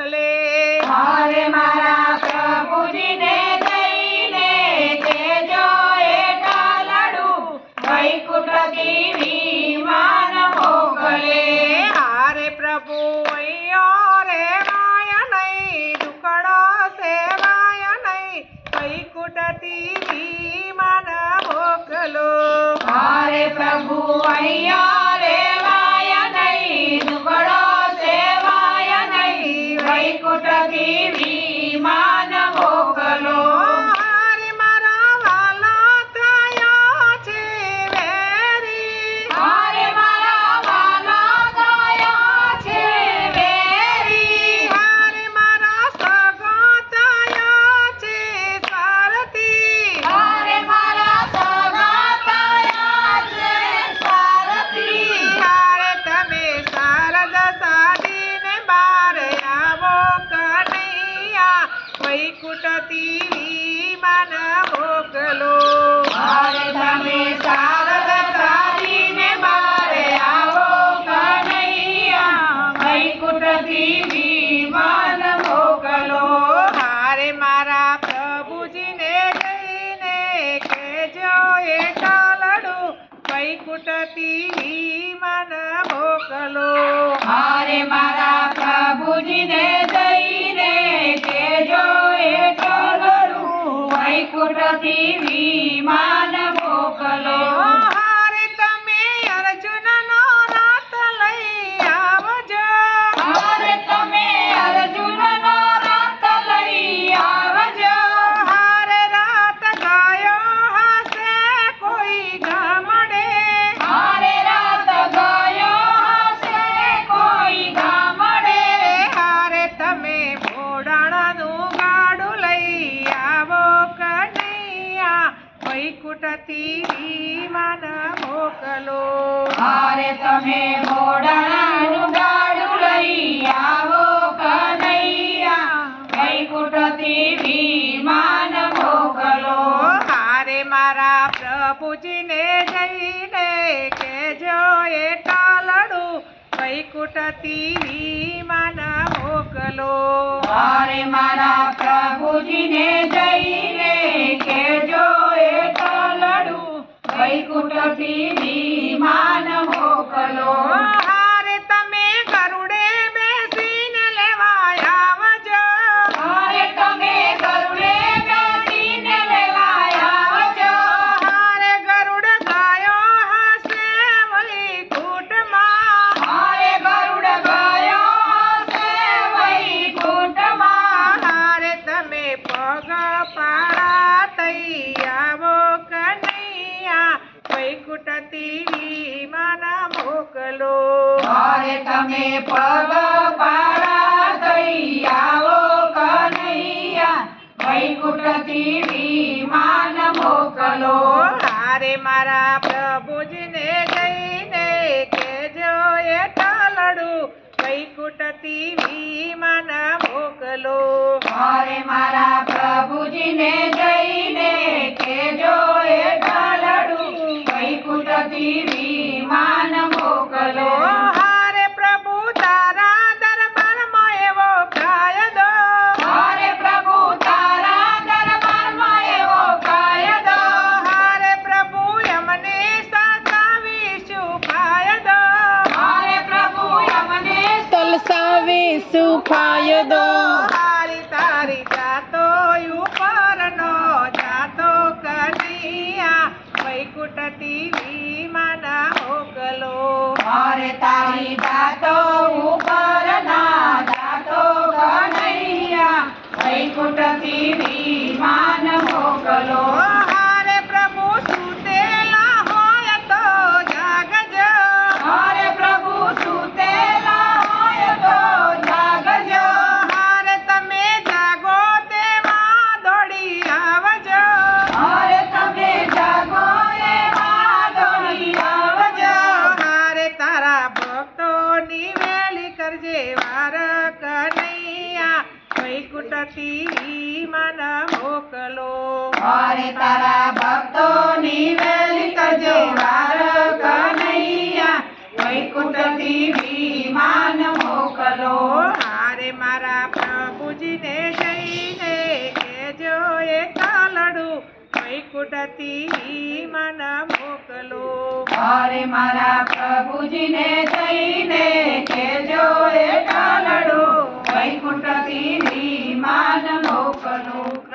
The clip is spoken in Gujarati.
મોકલે મારે મારા પ્રભુજીને જઈને કેજો એટા લાડુ વૈકુંઠથી વિમાન મોકલે હારે પ્રભુ અહીંયા રે માયા નહીં દુકડો સેવાય નહીં વૈકુંઠથી વિમાન મોકલો મારે પ્રભુ અહીંયા વૈકુંઠથી વૈકુંઠથી વિમાન મોકલો. મારે તમે શારદ સાધીને મારે આવો કનૈયા. વૈકુંઠથી વિમાન મોકલો. હારે મારા પ્રભુજીને જઈને કેજો એ લડુ વૈકુંઠથી વિમાન મોકલો. મારે મારા પ્રભુજીને જઈને એ ટોલડું વિમાન મોકલો. વૈકુંઠથી વિમાન મોકલો. મારે તમે ઘોડાનું ગાડું લઈ આવો કનૈયા. વૈકુંઠથી વિમાન મોકલો. હારે મારા પ્રભુજીને જઈને કેજો એ ટાલડું વૈકુંઠથી વિમાન મોકલો. મારે મારા પ્રભુજીને જઈને કેજો એ ટલડું વૈકુંઠથી મારે તમે પગ પાડા થઈ આવો કનૈયા વૈકુંઠથી વિમાન મોકલો. તારે મારા પ્રભુજીને જઈને કેજો એ ટાલડું વૈકુંઠથી વિમાન મોકલો. મારે મારા પ્રભુજીને જઈને તલસાવીશું ફાયદો હારી તારી જાતો ઉપરનો જાતો કનૈયા વૈકુંઠથી વિમાન મોકલો હારે તારી જાતો ઉપર ના જાતો કનૈયા વૈકુંઠથી વિમાન મોકલો લખી મન મોકલો. મારે તારા ભક્તો ની વેલી કરજો વાર કનૈયા વૈકુંઠથી વિમાન મોકલો. મારે મારા પ્રભુજીને જઈને કેજો એક લડુ. વૈકુંઠથી મન મોકલો. મારે મારા પ્રભુજીને જઈને કેજો એક લડુ. વૈકુંઠથી વિમાન મોકલું